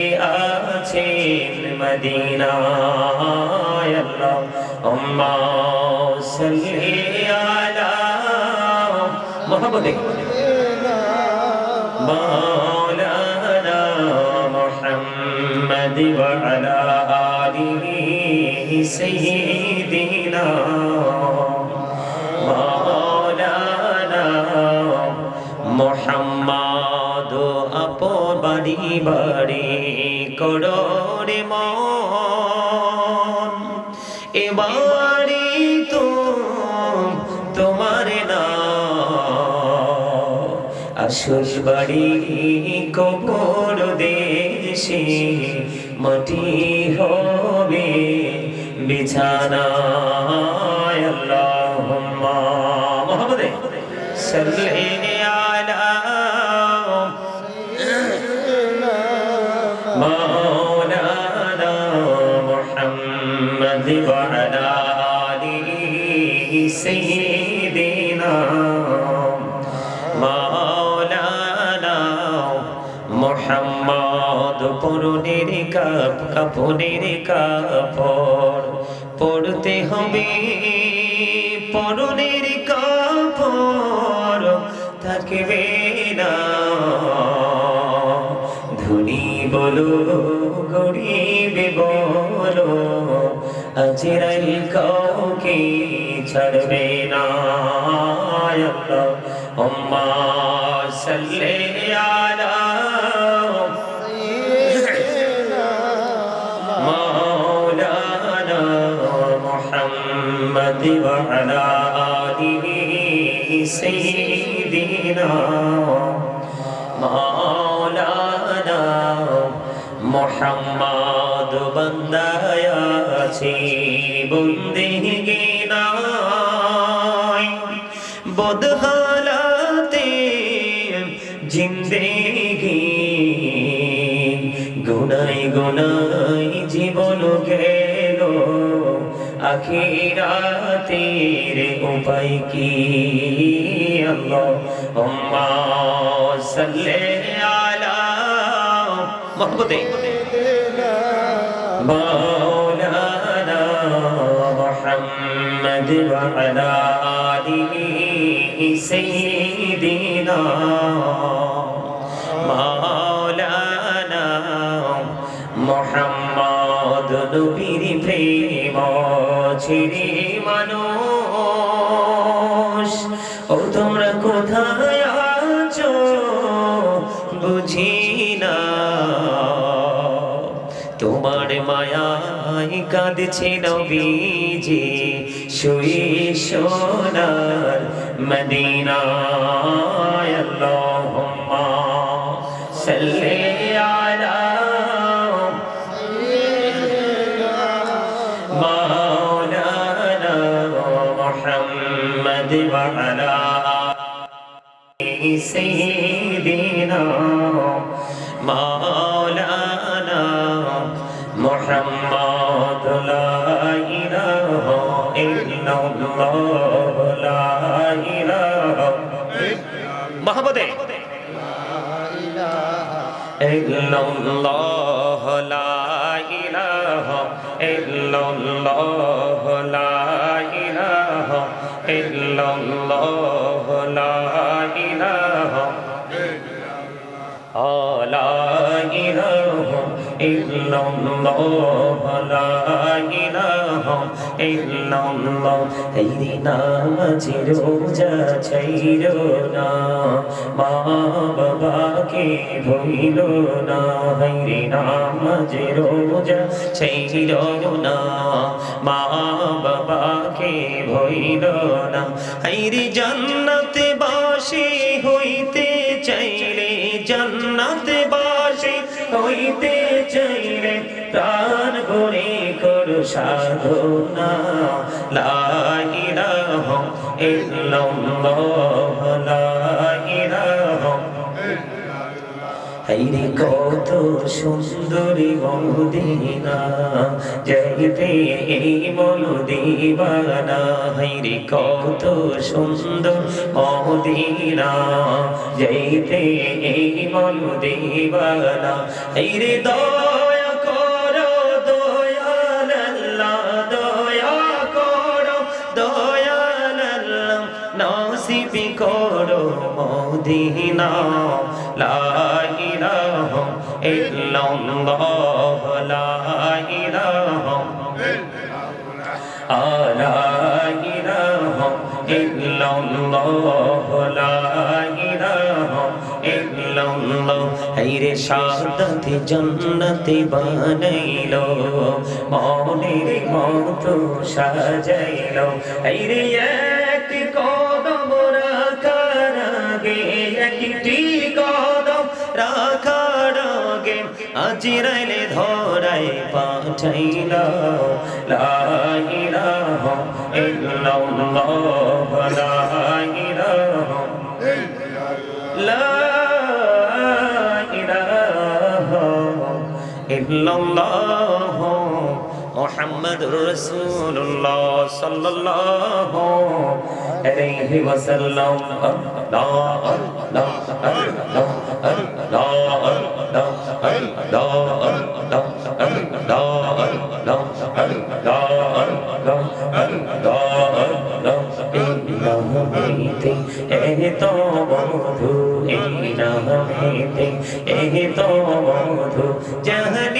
আছেন মদিনায় আল্লাহ আম্মা সাল্লি আলা মুহাম্মাদে মাওলানা মুহাম্মাদি ওয়া আলা আলিহি সাইয়্যিদিনা বাড়ি এ বাড়ি তো তোমার না। আসল বাড়ি কবর দেশে মাটি হবে বিছানা। মুহাম্মাদে সাল্লি কাপ কাপড় পড়তে হবে। পরনের কাপড় থাকবে না। ধনী বলো, গরিবে বলো আজরাইল কাউকে ছাড়বে না। আম্মা সাল্লি আলা سيدنا مولانا মোহাম্মদ বন্দায় আছি বন্দিগি নাই বদহালাতে জিন্দেগি গুনাই গুনাই জীবন গেল আখিরাতের উপায় কি? আল্লাহুম্মা সাল্লি আলা মুহাম্মদ মাওলানা মুহাম্মদ ওয়া আলা আলিহি সাইয়্যিদিনা। মাওলানা নবীর প্রেম। ছিরি মানুষ। ও, তোমরা কোথায় আছো? বুঝি না। তোমার মায়ায় কাঁদছে নবীজি, শুয়ে সোনার মদিনায় আল্লাহুম্মা মাওলানা মোহাম্মদ লা ইলাহা ইল্লাল্লাহ লা ইলাহা মহব্বতে ইল্লাল্লাহ লা ইলাহা ইল্লাল্লাহ লা إله إلا الله لا إله إلا الله হেরি নামাজি রোজা ছাইর না মা বাবাকে ভইল না হেরি নামাজি রোজা ছাইর না মা বাবাকে ভইল না হেরি জান্নাতে সাধনা লা ইলাহা ইল্লাল্লাহ, লা ইলাহা হাইরে কত সুন্দরী মদিনা যাইতে এই বলো দিবানা হাইরে কত সুন্দর মদিনা যাইতে এই বলো দিবানা হাইরে দয়া মদিনা লা হাইরে শাহাদাতে জান্নাতে বানাইলো মনের মন সাজাইল। সাজাইলো হাইরে একটি কদম রাখার আগে আজিরাইলে ধরাই পাঠাইল। লা ইলাহা ইল্লাল্লাহ, লা ইলাহা লা ইলাহা ইল্লাল্লাহ, মুহাম্মাদুর রাসূলুল্লাহ সাল্লাল্লাহু عليه وسلم لا لا لا لا لا لا তো বধু এই না হইতে এই তো বধু জাহানি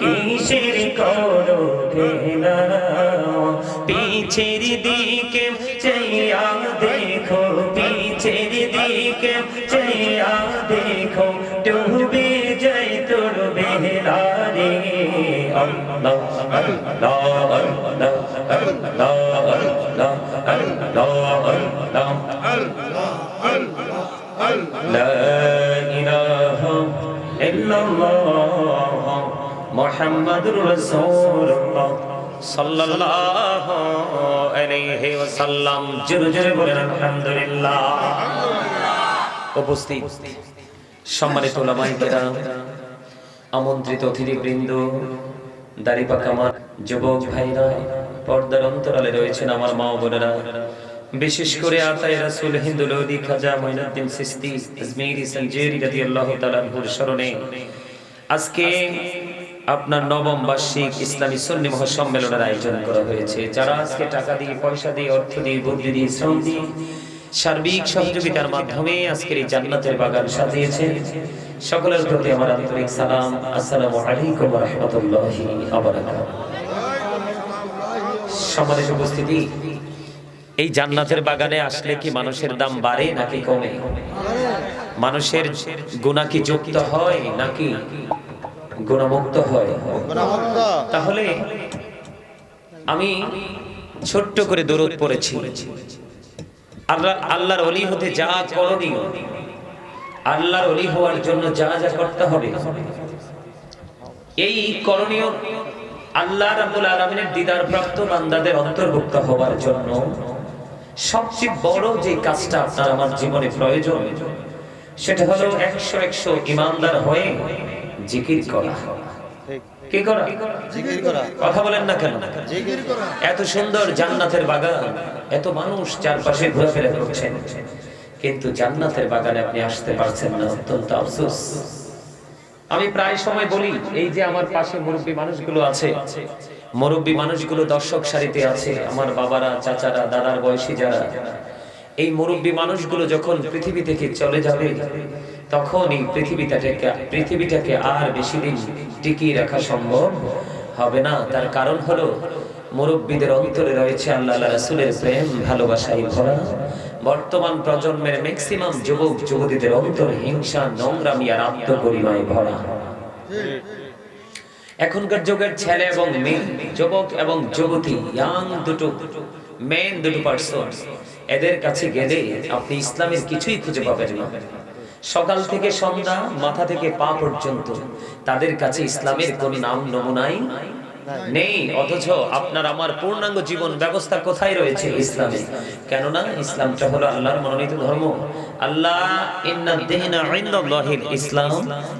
কিসের করো খেলা পিছের দিকে চাইয়া দেখো, পিছের দিকে চাইয়া দেখো, ডুবে যাই তোর বেলা রে আল্লাহ আল্লাহ আল্লাহ উপস্থিত সম্মানিত আমন্ত্রিত অতিথিবৃন্দ দাড়ি পাকা যুবক ভাইরা পর্দার অন্তরালে রয়েছেন আমার মা বোনেরা। বিশেষ করে আতায় রাসূল হিন্দু লোদি খাজা মঈনুদ্দিন সিস্তি, আজমেরি সঞ্জেরি রাদিয়াল্লাহু তাআলা আনহুর স্মরণে। আজকে আপনার নবম বার্ষিক ইসলামী সুন্নি মহাসম্মেলনের আয়োজন করা হয়েছে, যারা আজকে টাকা দিয়ে, পয়সা দিয়ে, অর্থ দিয়ে, বুদ্ধি দিয়ে, শ্রম দিয়ে সার্বিক সহযোগিতার মাধ্যমে আজকের এই জান্নাতের বাগান সাজিয়েছে। সকলের প্রতি আমার আন্তরিক সালাম। আসসালামু আলাইকুম রাহমাতুল্লাহি বারাকাতুহু। সম্মানিত উপস্থিতি। এই জান্নাতের বাগানে আসলে কি মানুষের দাম বাড়ে নাকি কমে? মানুষের গুণা কি যুক্ত হয় নাকি গুণমুক্ত হয়? তাহলে আমি ছোট্ট করে দরুদ পড়েছি। আল্লাহ আল্লাহর অলি হতে যা করণীয়, আল্লাহর অলি হওয়ার জন্য যা যা করতে হবে, এই করণীয় আল্লাহ রাব্বুল আলামিনের দিদার প্রাপ্ত বান্দাদের অন্তর্ভুক্ত হওয়ার জন্য সবচেয়ে বড় যে কাজটা আপনার আমার জীবনে প্রয়োজন সেটা হলো একশো একশো ইমানদার হয়ে জিকির করা। কি করা? কথা বলেন না কেন? এত সুন্দর জান্নাতের বাগান এত মানুষ চারপাশে ঘোরাফেরা করছেন কিন্তু জান্নাতের বাগানে আপনি আসতে পারছেন না অত্যন্ত আফসোস। আমি প্রায় সময় বলি, এই যে আমার পাশে মুরব্বী মানুষগুলো আছে, মুরব্বী মানুষগুলো দর্শক সারিতে আছে, আমার বাবারা, চাচারা, দাদার বয়সী যারা, এই মুরব্বী মানুষগুলো যখন পৃথিবী থেকে চলে যাবে, তখনই পৃথিবীটাকে পৃথিবীটাকে আর বেশি দিন টিকিয়ে রাখা সম্ভব হবে না। তার কারণ হলো, মুরব্বীদের অন্তরে রয়েছে আল্লাহ রাসূলের প্রেম ভালোবাসায় ভরা। বর্তমান প্রজন্মের ম্যাক্সিমাম যুবক, যুবতীদের অন্তর হিংসা, নোংরামি আর আত্মগরিমায় ভরা। এখনকার যুগের ছেলে এবং মেয়ে, যুবক এবং যুবতী ইয়াং দুটো মেন দুটো পার্সন এদের কাছে গেলে আপনি ইসলামের কিছুই খুঁজে পাবেন না। সকাল থেকে সন্ধ্যা, মাথা থেকে পা পর্যন্ত তাদের কাছে ইসলামের কোন নাম, নমুনাই নেই, অথচ আপনার আমার পূর্ণাঙ্গ জীবন ব্যবস্থা কোথায় রয়েছে ইসলামে? কেননা ইসলামটা হলো আল্লাহর মনোনীত ধর্ম। আল্লাহ ইসলাম,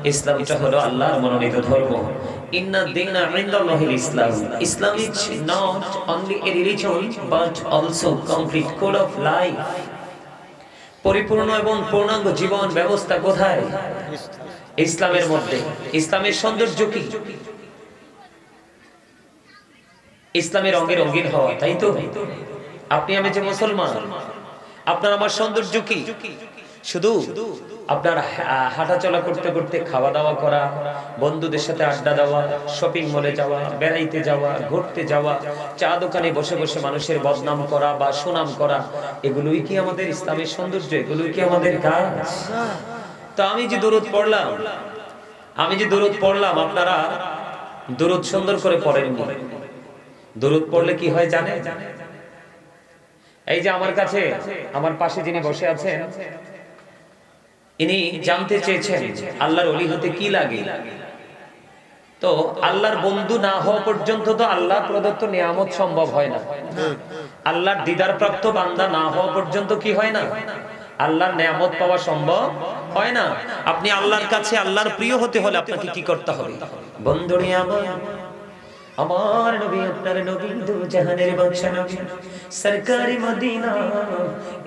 ইসলামটা হলো আল্লাহর মনোনীত ধর্ম। Islam only but also complete code of পরিপূর্ণ এবং পূর্ণাঙ্গ জীবন ব্যবস্থা কোথায়? ইসলামের মধ্যে। ইসলামের সৌন্দর্য কি? ইসলামের রঙে রঙিন হওয়া, তাই তো? আপনি আমি যে মুসলমান, আপনার আমার সৌন্দর্য কি? শুধু আপনার হা- হাঁটাচলা করতে করতে খাওয়া দাওয়া করা, বন্ধুদের সাথে আড্ডা দেওয়া শপিং মলে যাওয়া, বেড়াইতে যাওয়া, ঘুরতে যাওয়া, চা দোকানে বসে বসে মানুষের বদনাম করা বা সুনাম করা, এগুলোই কি আমাদের ইসলামের সৌন্দর্য? এগুলোই কি আমাদের কাজ? তো আমি যে দরুদ পড়লাম, আমি যে দরুদ পড়লাম, আপনারা দরুদ সুন্দর করে পড়েননি। দরুদ পড়লে কি হয় জানে এই যে আমার কাছে, আমার পাশে যিনি বসে আছেন, ইনি জানতে চেয়েছেন, আল্লাহর অলি হতে কি লাগে? তো আল্লাহর বন্ধু না হওয়া পর্যন্ত তো আল্লাহ প্রদত্ত নিয়ামত সম্ভব হয় না। আল্লাহর দিদার প্রাপ্ত বান্দা না হওয়া পর্যন্ত কি হয় না? আল্লাহর নিয়ামত পাওয়া সম্ভব হয় না। আপনি আল্লাহর কাছে আল্লাহর প্রিয় হতে হলে আপনাকে কি করতে হবে? বন্ধুরে আমার আমার নবী, আপনার নবী দু জাহানের বাদশা নবী। সরকারি মদিনা,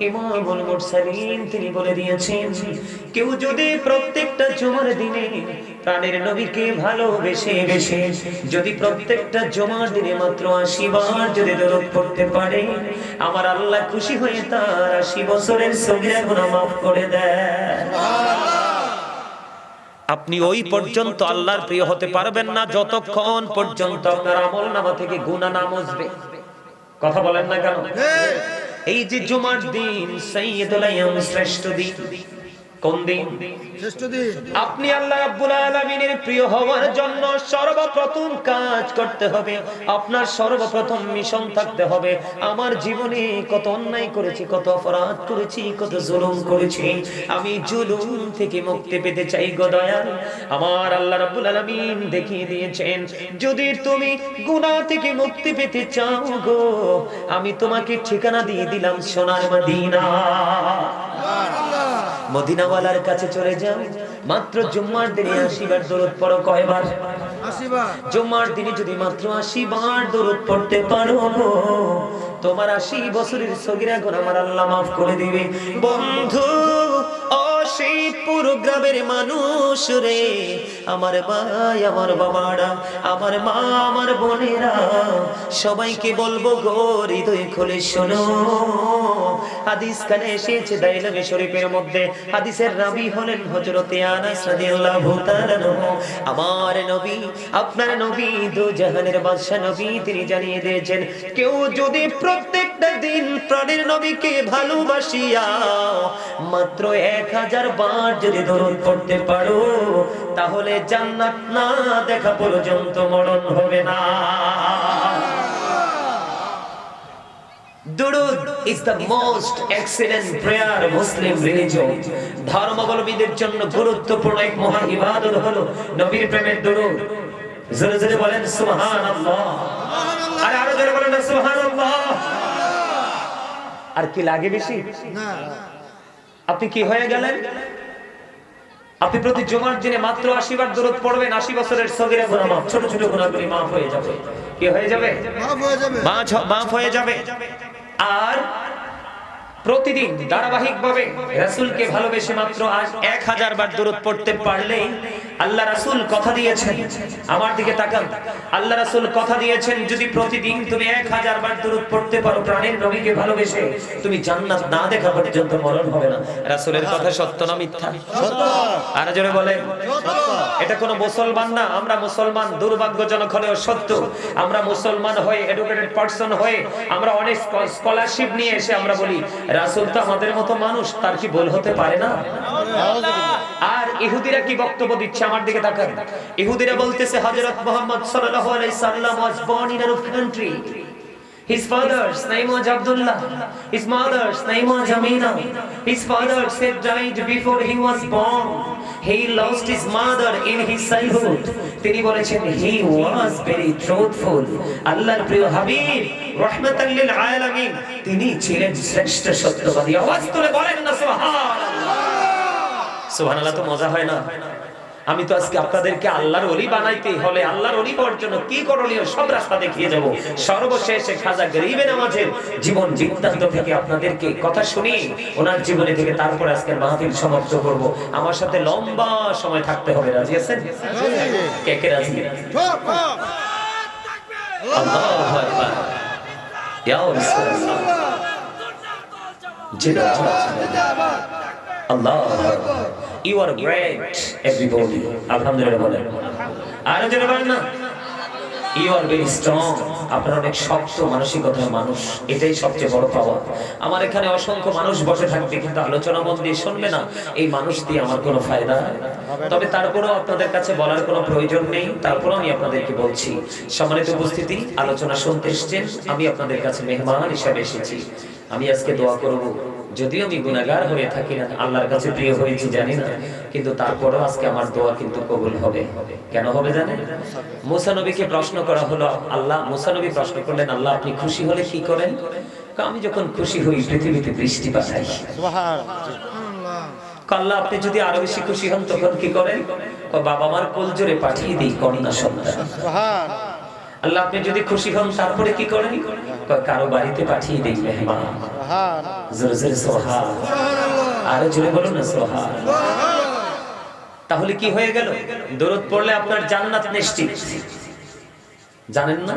ইমামুল মুরসালিন, তিনি বলে দিয়েছেন, কেউ যদি প্রত্যেকটা জুমার দিনে প্রাণের নবীকে ভালোবেসে বেশে যদি প্রত্যেকটা জুমার দিনে মাত্র আশি বার যদি দরদ পড়তে পারে, আমার আল্লাহ খুশি হয়ে তার আশি বছরের সগিরা গুনাহ মাফ করে দেয় আপনি ওই পর্যন্ত আল্লাহর প্রিয় হতে পারবেন না যতক্ষণ পর্যন্ত আপনার আমল নামা থেকে গুণা না মজবে। কথা বলেন না কেন? এই যে জুমার দিন সৈয়দুল আইয়াম শ্রেষ্ঠ দিন। কোন দিন? আপনি আল্লাহ রাব্বুল আলামিনের প্রিয় হওয়ার জন্য সর্বপ্রথম কাজ করতে হবে। আপনার সর্বপ্রথম মিশন থাকতে হবে। আমার জীবনে কত অন্যায় করেছি কত অপরাধ করেছি কত জুলুম করেছি। আমি জুলুম থেকে মুক্তি পেতে চাই গো দয়াল। আমার আল্লাহ রাব্বুল আলামিন দেখিয়ে দিয়েছেন যদি তুমি গুনাহ থেকে মুক্তি পেতে চাও গো আমি তোমাকে ঠিকানা দিয়ে দিলাম সোনার মদিনা। মদিনাওয়ালার কাছে চলে যাও মাত্র জুম্মার দিনে আশিবার দরদ পড়ো কয়বার? জুম্মার দিনে যদি মাত্র আশি বার দরদ পড়তে পারো তোমার আশি বছরের সগিরা গুণ আমার আল্লাহ মাফ করে দিবে। বন্ধু ও গ্রামের মানুষ রে। আমার ভাই, আমার বাবারা, আমার মা, আমার বোনেরা, সবাইকে বলব খুলে শোনো। হাদিস কানে এসেছে শরীফের মধ্যে। হাদিসের রাবি হলেন হযরতে আনাস রাদিয়াল্লাহু তাআলা। আমার নবী, আপনার নবী, দু জাহানের বাদশা নবী, তিনি জানিয়ে দিয়েছেন, কেউ যদি প্রত্যেকটা দিন প্রাণের নবীকে ভালোবাসিয়া মাত্র এক হাজার বার যদি দরুদ পড়তে পারো, তাহলে জান্নাত না দেখা পর্যন্ত মরণ হবে না। দুরুদ the most excellent prayer Muslim religion ধর্মাবলম্বীদের জন্য গুরুত্বপূর্ণ এক মহা ইবাদত হলো নবীর প্রেমের দুরুদ। জোরে জোরে বলেন, সুবহানাল্লাহ। আর আরও জোরে বলেন, সুবহানাল্লাহ। আর কি লাগে বেশি? না। আপনি কি হয়ে গেলেন? আপনি প্রতি জুমার দিনে মাত্র আশি বার দূরত পড়বেন আশি বছরের সগিরা গুনাহ মাফ ছোট ছোট গুনাহগুলি মাফ হয়ে যাবে। কি হয়ে হয়ে যাবে। মাফ হয়ে যাবে। আর প্রতিদিন ধারাবাহিক ভাবে রাসুলকে ভালোবেসে মাত্র আজ এক হাজার বার দূরত পড়তে পারলেই আল্লাহ রাসূল কথা দিয়েছেন। আমার দিকে তাকান আল্লাহ রাসূল কথা দিয়েছেন যদি প্রতিদিন তুমি এক হাজার বার দরুদ পড়তে পারো প্রাণের নবীকে ভালোবেসে তুমি জান্নাত না দেখা পর্যন্ত মরণ হবে না। রাসূলের কথা সত্য না মিথ্যা? আর জোরে বলেন এটা কোনো মুসলমান না আমরা মুসলমান দুর্ভাগ্যজনক হলেও সত্য। আমরা মুসলমান হয়ে এডুকেটেড পারসন হয়ে আমরা অনেক স্কলারশিপ নিয়ে এসে আমরা বলি রাসূল তো আমাদের মতো মানুষ তার কি ভুল হতে পারে না? আর ইহুদিরা কি বক্তব্য দিচ্ছে আমার দিকে তাকান ইহুদিরা বলতেছে হযরত মুহাম্মদ সাল্লাল্লাহু আলাইহি সাল্লাম born in a rough country His father's name was Abdullah. His mother's name was Amina. His father said died before he was born. He lost his mother in his childhood. তিনি বলেছেন he was very truthful. আল্লাহর প্রিয় হাবিব রহমাতাল লিল আলামিন তিনি ছিলেন শ্রেষ্ঠ সত্যবাদী আওয়াজ তুলে বলেন না সুবহানাল্লাহ সুবহানাল্লাহ তো মজা হয় না। আমি তো আজকে আপনাদেরকে আল্লাহর অলি বানাইতে হলে আল্লাহর অলি হওয়ার জন্য কি করণীয় সব রাস্তা দেখিয়ে যাব সর্বশেষে খাজা গরিবে নামাজের জীবন বৃত্তান্ত থেকে আপনাদেরকে কথা শুনি, ওনার জীবনে থেকে তারপর আজকে মাহফিল সমাপ্ত করব। আমার সাথে লম্বা সময় থাকতে হবে, রাজি আছেন? কে কে রাজি? আল্লাহু আকবার। জি you are great, everybody. আলহামদুলিল্লাহ বলেন। আর জোরে বলেন না। ইউ আর ভেরি স্ট্রং আপনার অনেক শক্ত, মানসিকতার মানুষ। এটাই সবচেয়ে বড় পাওয়া। আমার এখানে অসংখ্য মানুষ বসে থাকবে, কিন্তু আলোচনা মন দিয়ে শুনবে না। এই মানুষ দিয়ে আমার কোনো ফায়দা তবে তারপরেও আপনাদের কাছে বলার কোনো প্রয়োজন নেই। তারপরেও আমি আপনাদেরকে বলছি, সম্মানিত উপস্থিতি, আলোচনা শুনতে এসছেন। আমি আপনাদের কাছে মেহমান হিসাবে এসেছি। আমি আজকে দোয়া করব। যদিও আমি গুনাহগার হয়ে থাকি না আল্লাহর কাছে প্রিয় হয়েছি জানি না। কিন্তু তারপরেও আজকে আমার দোয়া কিন্তু কবুল হবে। কেন হবে জানেন মুসা নবীকে প্রশ্ন করা হলো আল্লাহ মুসা নবী প্রশ্ন করলেন আল্লাহ আপনি খুশি হলে কি করেন? আমি যখন খুশি হই পৃথিবীতে বৃষ্টি পাঠাই। আল্লাহ আপনি যদি আরও বেশি খুশি হন তখন কি করেন? বাবা মার কোল জোরে পাঠিয়ে দিই কন্যা সন্তান। আল্লাহ, আপনি যদি খুশি হন, তারপরে কি করেন? কারও বাড়িতে পাঠিয়ে দিই মেহমান। আরও বলুন না, সোহান। তাহলে কি হয়ে গেল? দরদ পড়লে আপনার জান্নাত নিশ্চিত। জানেন না?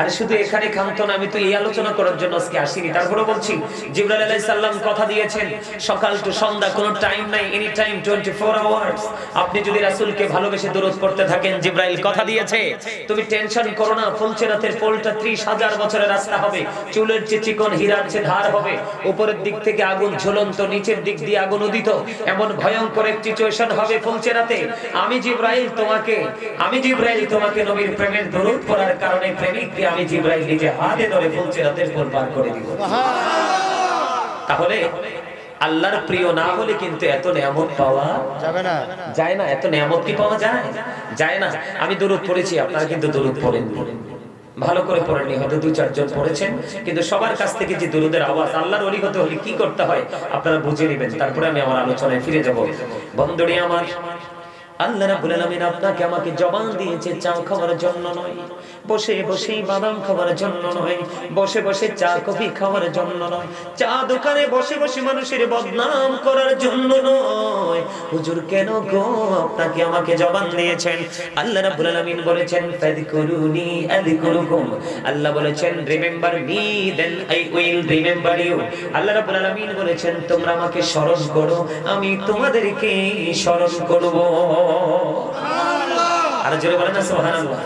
আরে শুধু এখানে না, আমি তো এই আলোচনা করার জন্য আজকে আসিনি। তারপরে বলছি, জিবরাইল আলাইহিস সালাম কথা দিয়েছেন, সকাল সন্ধ্যা, কোনো টাইম নাই এনি টাইম 24 আওয়ার্স আপনি যদি রাসূলকে ভালোবেসে দরুদ পড়তে থাকেন, জিবরাইল কথা দিয়েছে, তুমি টেনশন করো না ফুলচেরাতের পোলটা 30 হাজার বছরের রাস্তা হবে, চুলের চেয়ে চিকন হীরার চেয়ে ধার হবে, উপরের দিক থেকে আগুন ঝুলন্ত, নিচের দিক দিয়ে আগুন উদিত, এমন ভয়ঙ্কর এক সিচুয়েশন হবে ফুলচেরাতে আমি জিবরাইল তোমাকে, আমি জিবরাইল তোমাকে নবীর প্রেমের দরুদ পড়ার কারণে প্রেমিককে আমি জিবরাইল নিজে হাতে ধরে ফুলচেরাতের পর পার করে দিব। তাহলে আল্লাহর প্রিয় না হলে কিন্তু এত নিয়ামত পাওয়া যাবে না। যায় না এত নিয়ামত কি পাওয়া যায়? যায় না। আমি দরুদ পড়েছি আপনারা কিন্তু দরুদ পড়েন ভালো করে পড়েননি হয়তো দুই চারজন পড়েছেন কিন্তু সবার কাছ থেকে যে দরুদের আওয়াজ আল্লাহর অলি হতে হলে কি করতে হয় আপনারা বুঝে নেবেন। তারপরে আমি আমার আলোচনায় ফিরে যাব। বন্ধুরি আমার আল্লাহ রাব্বুল আলামিন আপনাকে আমাকে জবান দিয়েছে, চা খাওয়ার জন্য নয়। বসে বসে বাদাম খাওয়ার জন্য নয়। বসে বসে চা, কফি খাওয়ার জন্য নয়। চা দোকানে বসে বসে মানুষের বদনাম করার জন্য নয়। হুজুর, কেন গো আপনাকে আমাকে জবান দিয়েছেন? আল্লাহ রাব্বুল আলামিন বলেছেন আযকুরুকুম। আল্লাহ বলেছেন remember me then I will remember you আল্লাহ রাব্বুল আলামিন বলেছেন, তোমরা আমাকে স্মরণ করো, আমি তোমাদেরকে স্মরণ করব। আর জোরে বলেন না সুবহানাল্লাহ।